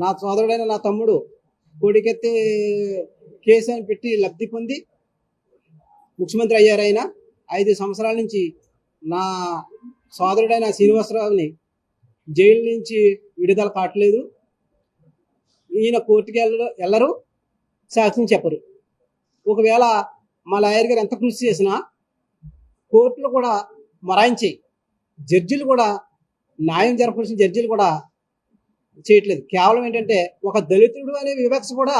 నా సోదరుడైన నా తమ్ముడు కొడికెత్తి కేసు అని పెట్టి లబ్ధి పొంది ముఖ్యమంత్రి అయ్యారు ఆయన ఐదు సంవత్సరాల నుంచి నా సోదరుడైన శ్రీనివాసరావుని జైలు నుంచి విడుదల కావట్లేదు. ఈయన కోర్టుకి వెళ్ళ వెళ్ళరు సాక్ష్యం చెప్పరు. ఒకవేళ మా లాయర్ గారు ఎంత కృషి చేసినా కోర్టులు కూడా మరాయించి జడ్జిలు కూడా న్యాయం జరపాల్సిన జడ్జిలు కూడా చేయట్లేదు. కేవలం ఏంటంటే ఒక దళితుడు అనే వివక్ష కూడా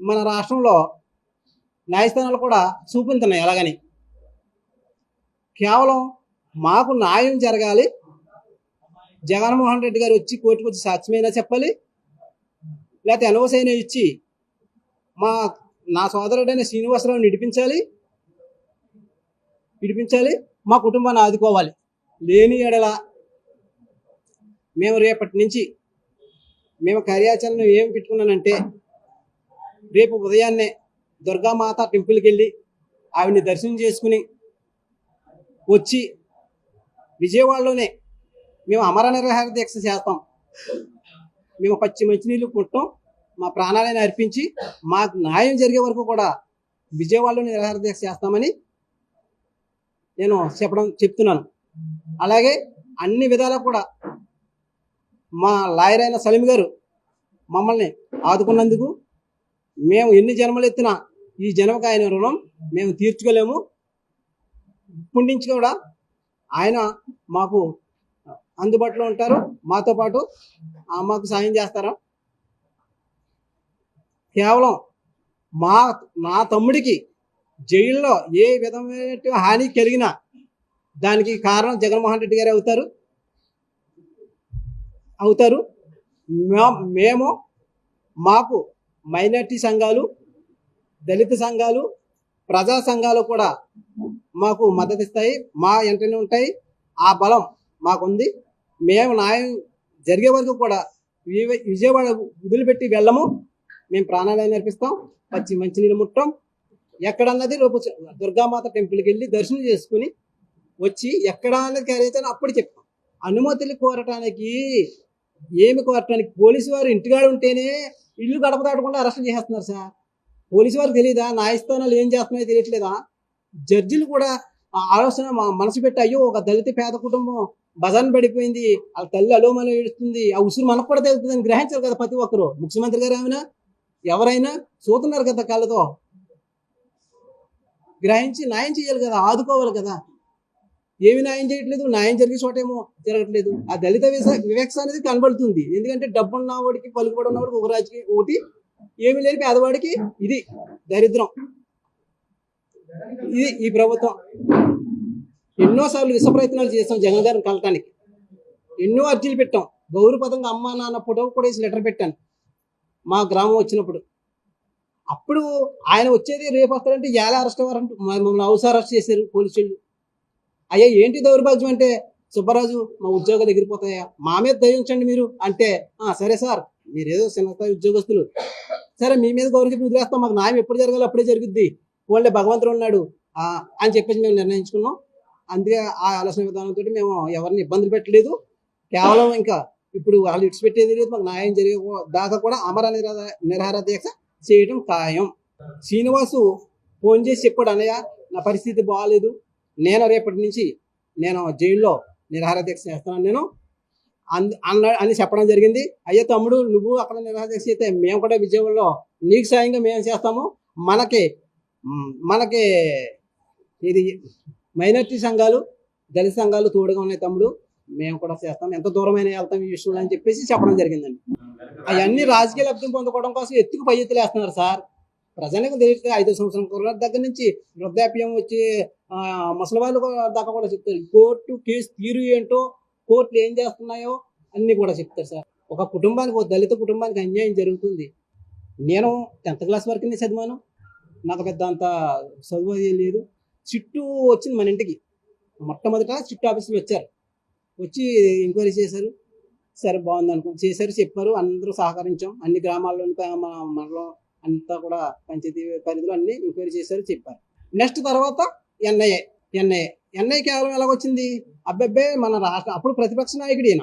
మన రాష్ట్రంలో న్యాయస్థానాలు కూడా చూపించున్నాయి ఎలాగని. కేవలం మాకు న్యాయం జరగాలి. జగన్మోహన్ రెడ్డి గారు వచ్చి కోర్టుకు వచ్చి సాక్ష్యమైనా చెప్పాలి. లేకపోతే ఎన్ఓస్ అయినా ఇచ్చి మా నా సోదరుడైన శ్రీనివాసరావు నిడిపించాలి విడిపించాలి. మా కుటుంబాన్ని ఆదుకోవాలి. లేని ఎడల మేము రేపటి నుంచి మేము కార్యాచరణ ఏం పెట్టుకున్నానంటే రేపు ఉదయాన్నే దుర్గామాత టెంపుల్కి వెళ్ళి ఆవిడని దర్శనం చేసుకుని వచ్చి విజయవాడలోనే మేము అమర నిరహార దీక్ష చేస్తాం. మేము పచ్చి మంచినీళ్ళు పుట్టం మా ప్రాణాలను అర్పించి మాకు న్యాయం జరిగే వరకు కూడా విజయవాడలో నిరహార దీక్ష చేస్తామని నేను చెప్పడం చెప్తున్నాను. అలాగే అన్ని విధాలా కూడా మా లాయర్ అయిన సలీం గారు మమ్మల్ని ఆదుకున్నందుకు మేము ఎన్ని జన్మలు ఎత్తినా ఈ జన్మకు ఆయన రుణం మేము తీర్చుకోలేము. ఇప్పటి నుంచి కూడా ఆయన మాకు అందుబాటులో ఉంటారు. మాతో పాటు మాకు సాయం చేస్తారు? కేవలం మా నా తమ్ముడికి జైల్లో ఏ విధమైన హాని కలిగినా దానికి కారణం జగన్మోహన్ రెడ్డి గారు అవుతారు. అవుతారు. మా- మేము మాకు మైనార్టీ సంఘాలు దళిత సంఘాలు ప్రజా సంఘాలు కూడా మాకు మద్దతు ఇస్తాయి మా వెంటనే ఉంటాయి. ఆ బలం మాకుంది. మేము న్యాయం జరిగే వరకు కూడా విజయవాడ వదిలిపెట్టి వెళ్ళము. మేము ప్రాణాలయం నేర్పిస్తాం పచ్చి మంచినీళ్ళు ముట్టం. ఎక్కడన్నది రేపు దుర్గామాత టెంపుల్కి వెళ్ళి దర్శనం చేసుకుని వచ్చి ఎక్కడ అన్నది క్యారీ అప్పుడు చెప్తాం. అనుమతులు కోరటానికి ఏమి కొట్టడానికి పోలీసు వారు ఇంటికాడ ఉంటేనే ఇల్లు గడప దాటకుండా అరెస్ట్ చేసేస్తున్నారు సార్. పోలీసు వారికి తెలియదా న్యాయస్థానాలు ఏం చేస్తున్నాయో తెలియట్లేదా? జడ్జిలు కూడా ఆ ఆలోచన మా- మనసు పెట్టి అయ్యో ఒక దళిత పేద కుటుంబం బజాన్ పడిపోయింది. వాళ్ళ తల్లి అలోమలో ఏడుస్తుంది. ఆ ఉసురు మనకు కూడా తెలుస్తుందని గ్రహించారు కదా ప్రతి ఒక్కరు. ముఖ్యమంత్రి గారు ఏమైనా? ఎవరైనా? చూస్తున్నారు కదా కళ్ళతో. గ్రహించి న్యాయం చేయాలి కదా ఆదుకోవాలి కదా. ఏమి న్యాయం చేయట్లేదు న్యాయం జరిగే చోటేమో జరగట్లేదు. ఆ దళిత వివక్ష- అనేది కనబడుతుంది. ఎందుకంటే డబ్బున్న వాడికి పలుకుబడి ఉన్నవాడికి ఒక రాజకీయ ఒకటి ఏమి లేని పేదవాడికి ఇది దరిద్రం. ఇది ఈ ప్రభుత్వం. ఎన్నోసార్లు విష ప్రయత్నాలు చేస్తాం జగన్ గారిని కలటానికి. ఎన్నో అర్జీలు పెట్టాం. గౌరవపదంగా అమ్మా నాన్న ఫోటో కూడా వేసి లెటర్ పెట్టాను. మా గ్రామం వచ్చినప్పుడు. అప్పుడు ఆయన వచ్చేది రేపు వస్తారంటే ఎలా అరెస్ట్ అవ్వారంటే. మమ్మల్ని హౌస్ అరెస్ట్ చేశారు పోలీసులు. అయ్యా ఏంటి దౌర్భాగ్యం అంటే? సుబ్బరాజు మా ఉద్యోగాలు ఎగిరిపోతాయా? మా మీద దయించండి మీరు. అంటే "ఆ, సరే సార్ మీరేదో చిన్నస్థాయి ఉద్యోగస్తులు. సరే మీ మీద గౌరవం చెప్పి వదిలేస్తాం. మాకు న్యాయం ఎప్పుడు జరగాలి అప్పుడే జరుగుద్ది. వాళ్ళే భగవంతుడు ఉన్నాడు. అని చెప్పేసి మేము నిర్ణయించుకున్నాం. అందుకే ఆ ఆలోచన విధానంతో మేము ఎవరిని ఇబ్బందులు పెట్టలేదు. కేవలం ఇంకా ఇప్పుడు వాళ్ళు ఇట్స్ పెట్టేది లేదు. మాకు న్యాయం జరిగే దాకా కూడా అమర నిరాహార నిరాహార దీక్ష చేయడం ఖాయం. శ్రీనివాసు ఫోన్ చేసి చెప్పాడు అన్నయ్య నా పరిస్థితి బాగాలేదు నేను రేపటి నుంచి నేను జైల్లో నిరాహారదీక్ష చేస్తున్నాను నేను. అంద అన్న అని చెప్పడం జరిగింది. అయ్యే తమ్ముడు నువ్వు అక్కడ నిరాహారదీక్ష అయితే మేము కూడా విజయవాడలో నీకు సాయంగా మేము చేస్తాము? మనకి మనకి ఇది మైనార్టీ సంఘాలు దళిత సంఘాలు తోడుగా ఉన్నాయి తమ్ముడు. మేము కూడా చేస్తాం. ఎంత దూరమైన వెళ్తాం ఈ విషయంలో అని చెప్పేసి చెప్పడం జరిగిందండి. అవన్నీ రాజకీయ లబ్ధం పొందుకోవడం కోసం ఎత్తుకు పై ఎత్తులు వేస్తున్నారు సార్. ప్రజలకు తెలియట్లేదు. ఐదు సంవత్సరం కుర్ర దగ్గర నుంచి వృద్ధాప్యం వచ్చి ముసలి వాళ్ళు కూడా దాకా కూడా చెప్తారు. కోర్టు కేసు తీరు ఏంటో కోర్టులు ఏం చేస్తున్నాయో అన్నీ కూడా చెప్తారు సార్. ఒక కుటుంబానికి ఒక దళిత కుటుంబానికి అన్యాయం జరుగుతుంది. నేను టెన్త్ క్లాస్ వరకునే చదివాను. నాకు పెద్ద అంత చదువు అది లేదు. చిట్టు వచ్చింది మన ఇంటికి. మొట్టమొదట చిట్టు ఆఫీసులు వచ్చారు. వచ్చి ఎంక్వైరీ చేశారు. సరే బాగుంది అనుకో చేశారు చెప్పారు. అందరూ సహకరించాం. అన్ని గ్రామాల్లోని మన మనలో అంతా కూడా పంచాయతీ పరిధిలో అన్ని ఎంక్వైరీ చేశారు చెప్పారు. నెక్స్ట్ తర్వాత ఎన్ఐఏ ఎన్ఐఏ ఎన్ఐ కేవలం ఎలాగొచ్చింది? అబ్బబ్బే మన రాష్ట్ర అప్పుడు ప్రతిపక్ష నాయకుడు ఈయన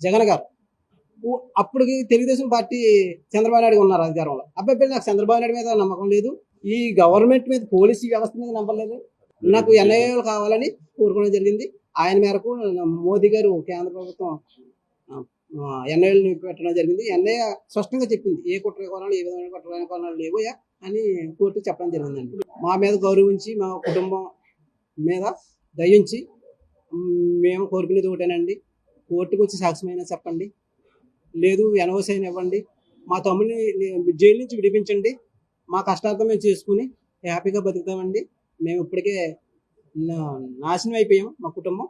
జగన్ గారు. అప్పటికి తెలుగుదేశం పార్టీ చంద్రబాబు నాయుడు ఉన్నారు అధికారంలో. అబ్బాయి నాకు చంద్రబాబు నాయుడు మీద నమ్మకం లేదు. ఈ గవర్నమెంట్ మీద పోలీసు వ్యవస్థ మీద నమ్మలేదు నాకు ఎన్ఐఏలు కావాలని కోరుకోవడం జరిగింది. ఆయన మేరకు మోదీ గారు కేంద్ర ప్రభుత్వం ఎన్ఐఏలు పెట్టడం జరిగింది. ఎన్ఐఏ స్పష్టంగా చెప్పింది. ఏ కుట్ర కొనాలి ఏ విధమైన కుట్ర కొనాలి లేవు అని కోర్టు చెప్పడం జరిగిందండి. మా మీద గౌరవించి మా కుటుంబం మీద దయించి మేము కోరుకునేది ఒకటేనండి. కోర్టుకు వచ్చి సాక్ష్యమైనా చెప్పండి. లేదు ఎనవస్ అయినా ఇవ్వండి. మా తమ్ముడిని జైలు నుంచి విడిపించండి. మా కష్టార్థం మేము చేసుకుని హ్యాపీగా బతుకుతామండి. మేము ఇప్పటికే నాశనం అయిపోయాం మా కుటుంబం.